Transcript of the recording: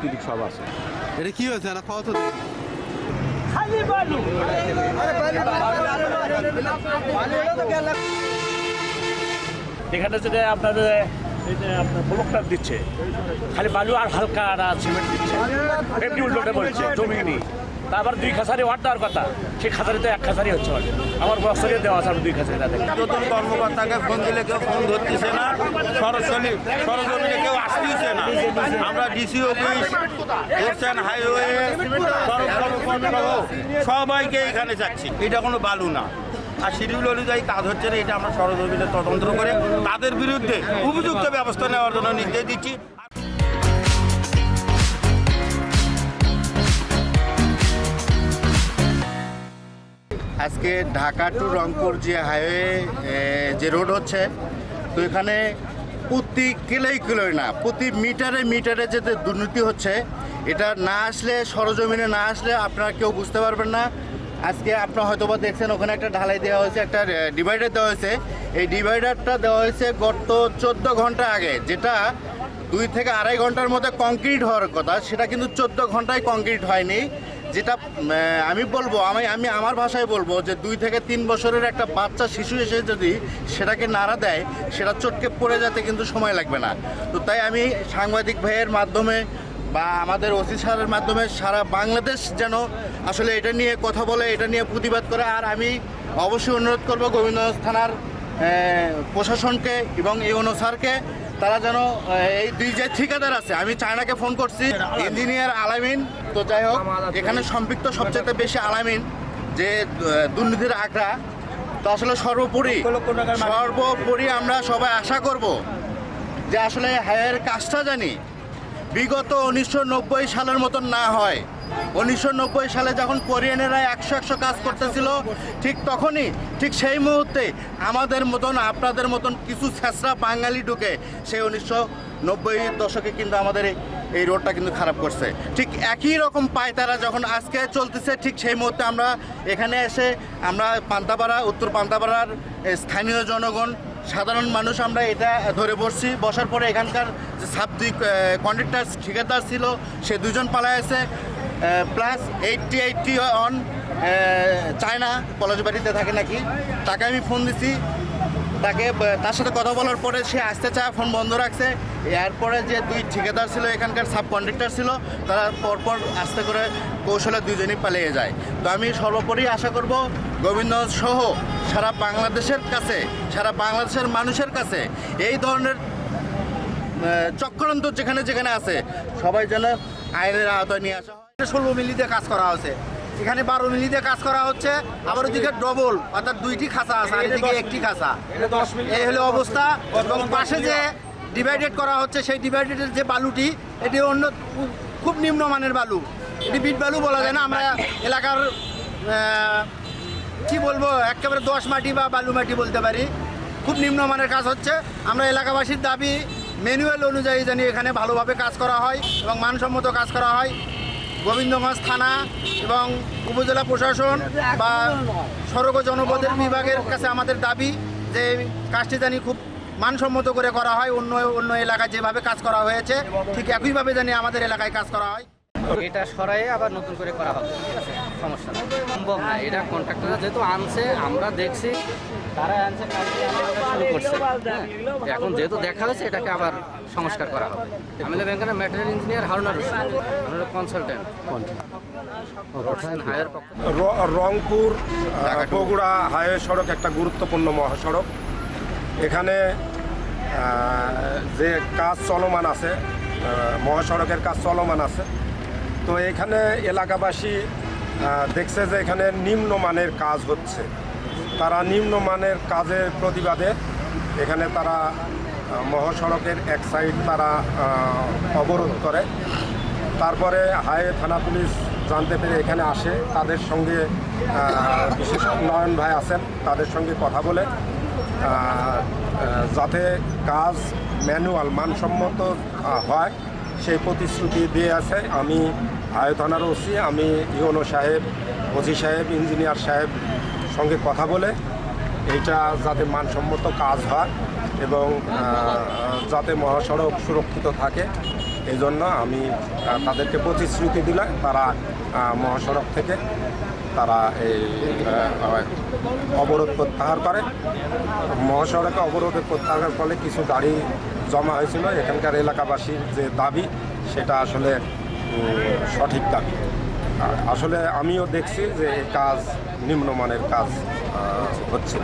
টিলিক সব আছে। এটা কি হয়েছে? না কত এখানে যেটা আপনাদের এই যে আপনার ব্লকটা দিচ্ছে খালি বালু আর হালকা আর সিমেন্ট দিচ্ছে। এমনি উল্টোটা বলছে জমি নেই। তারপর দুই খাসারি ওয়াট দেওয়ার কথা। সেই খাসারিতে এক খাসারি হচ্ছে আমার বছরে দেওয়া আছে দুই খাসারি দেখেন। নতুন কর্মকর্তাকে ফোন দিলে কেউ ফোন ধরতেছে না। সরাসরি সরজমিনে কেউ আসতেছে না। আমরা ডিসি অফিস ওশান হাইওয়ে সবাইকে এখানে যাচ্ছি। এটা কোনো বালু না। আর শিডিউল অনুযায়ী কাজ হচ্ছে না, এটা আমরা সরজমিনে তদন্ত করে তাদের বিরুদ্ধে উপযুক্ত ব্যবস্থা নেওয়ার জন্য নির্দেশ দিচ্ছি। আজকে ঢাকা টু রংপুর যে হাইওয়ে যে রোড হচ্ছে, তো এখানে প্রতি কিলোই কিলোই না, প্রতি মিটারে মিটারে যে দুর্নীতি হচ্ছে, এটা না আসলে সরজমিনে না আসলে আপনারা কেউ বুঝতে পারবেন না। আজকে আপনারা হয়তো বা দেখছেন, ওখানে একটা ঢালাই দেওয়া হয়েছে, একটা ডিভাইডার দেওয়া হয়েছে। এই ডিভাইডারটা দেওয়া হয়েছে গত চোদ্দ ঘণ্টা আগে, যেটা দুই থেকে আড়াই ঘণ্টার মধ্যে কংক্রিট হওয়ার কথা, সেটা কিন্তু চোদ্দ ঘন্টায় কংক্রিট হয়নি। যেটা আমি বলব, আমি আমি আমার ভাষায় বলব যে দুই থেকে তিন বছরের একটা বাচ্চা, শিশু এসে যদি সেটাকে নাড়া দেয়, সেটা চটকে পড়ে যেতে কিন্তু সময় লাগবে না। তো তাই আমি সাংবাদিক ভাইয়ের মাধ্যমে বা আমাদের ওসি স্যারের মাধ্যমে সারা বাংলাদেশ যেন আসলে এটা নিয়ে কথা বলে, এটা নিয়ে প্রতিবাদ করে। আর আমি অবশ্যই অনুরোধ করব গোবিন্দগঞ্জ থানার প্রশাসনকে এবং ইউনো স্যারকে তারা যেন এই দুই যে ঠিকাদার আছে আমি চায়নাকে ফোন করছি ইঞ্জিনিয়ার আলামিন। তো যাই হোক এখানে সম্পৃক্ত সবচেয়ে বেশি আলামিন যে দুর্নীতির আগ্রা তো আসলে সর্বোপরি সর্বোপরি আমরা সবাই আশা করব যে আসলে হায়ার কাজটা জানি বিগত উনিশশো নব্বই সালের মতন না হয়। উনিশশো নব্বই সালে যখন কোরিয়ানেরা একশো একশো কাজ করতেছিল, ঠিক তখনই, ঠিক সেই মুহূর্তে আমাদের মতন, আপনাদের মতন কিছু ছেঁচড়া বাঙালি ঢুকে সেই উনিশশো নব্বই দশকে কিন্তু আমাদের এই- রোডটা কিন্তু খারাপ করছে। ঠিক একই রকম পায়তারা যখন আজকে চলতেছে, ঠিক সেই মুহূর্তে আমরা এখানে এসে, আমরা পান্তাপাড়া, উত্তর পান্তাপাড়ার স্থানীয় জনগণ, সাধারণ মানুষ আমরা এটা ধরে বসছি। বসার পরে এখানকার যে সাব দুই কন্ট্রাক্টার ঠিকাদার ছিল, সে দুজন পালায় আছে। প্লাস এইটটি এইটটি অন চায়না পলাশবাড়িতে থাকে নাকি? তাকে আমি ফোন দিছি। তাকে তার সাথে কথা বলার পরে সে আসতে চায় ফোন বন্ধ রাখছে। এরপরে যে দুই ঠিকাদার ছিল, এখানকার সাব কন্ট্রাক্টর ছিল, তারা পরপর আস্তে করে কৌশলে দুজনেই পালিয়ে যায়। তো আমি সর্বোপরি আশা করব গোবিন্দ সহ সারা বাংলাদেশের কাছে, সারা বাংলাদেশের মানুষের কাছে এই ধরনের চক্রান্ত যেখানে যেখানে আছে, সবাই যেন আইনের আওতায় নিয়ে আসা ষোলো মিলিতে কাজ করা হচ্ছে এখানে বারো মিলিতে কাজ করা হচ্ছে, আবার ওদিকে ডবল অর্থাৎ দুইটি খাঁচা আছে, আর এদিকে একটি খাঁচা। এই হলো অবস্থা, এবং পাশে যে ডিভাইডেড করা হচ্ছে, সেই ডিভাইডেডের যে বালুটি, এটি অন্য খুব নিম্নমানের বালু। এটি বিট বালু বলা যায় না, আমরা এলাকার কি বলব, একেবারে দশ মাটি বা বালু মাটি বলতে পারি। খুব নিম্নমানের কাজ হচ্ছে। আমরা এলাকাবাসীর দাবি ম্যানুয়াল অনুযায়ী জানি এখানে ভালোভাবে কাজ করা হয় এবং মানসম্মত কাজ করা হয়। গোবিন্দগঞ্জ থানা এবং উপজেলা প্রশাসন বা সড়ক জনপদের বিভাগের কাছে আমাদের দাবি যে কাজটি জানি খুব মানসম্মত করে করা হয়। অন্য অন্য এলাকায় যেভাবে কাজ করা হয়েছে, ঠিক একইভাবে জানি আমাদের এলাকায় কাজ করা হয়। এটা সরাই আবার নতুন করে করা হবে সমস্যা সম্ভব না এটা কন্ট্রাক্টররা যেহেতু আনছে, আমরা দেখছি তারা শুরু করছে। হ্যাঁ? এখন যেহেতু দেখা হয়েছে এটাকে আবার সংস্কার করা হবে। আমি এখানে ম্যাটেরিয়াল ইঞ্জিনিয়ার হারুনার কনসালটেন্ট হায়ার পক্ষ র- রংপুর বগুড়া হাইওয়ে সড়ক একটা গুরুত্বপূর্ণ মহাসড়ক। এখানে যে কাজ চলমান আছে মহাসড়কের কাজ চলমান আছে। তো এখানে এলাকাবাসী দেখছে যে এখানে নিম্নমানের কাজ হচ্ছে। তারা নিম্নমানের কাজের প্রতিবাদে এখানে তারা মহাসড়কের এক সাইড তারা অবরোধ করে। তারপরে হাইওয়ে থানা পুলিশ জানতে পেরে এখানে আসে। তাদের সঙ্গে বিশেষ নয়ন ভাই আছেন, তাদের সঙ্গে কথা বলে। যাতে কাজ ম্যানুয়াল, মানসম্মত হয়, সেই প্রতিশ্রুতি দিয়ে আছে। আমি থানার ওসি, আমি ইউনো সাহেব, ওসি সাহেব, ইঞ্জিনিয়ার সাহেব সঙ্গে কথা বলে এইটা যাতে মানসম্মত কাজ হয় এবং যাতে মহাসড়ক সুরক্ষিত থাকে। এই জন্য আমি তাদেরকে প্রতিশ্রুতি দিলাম তারা মহাসড়ক থেকে তারা এই অবরোধ প্রত্যাহার করে। মহাসড়কে অবরোধ প্রত্যাহারের ফলে কিছু গাড়ি জমা হয়েছিল। এখানকার এলাকাবাসীর যে দাবি, সেটা আসলে সঠিক দাবি। আসলে আমিও দেখছি যে কাজ নিম্নমানের কাজ হচ্ছে।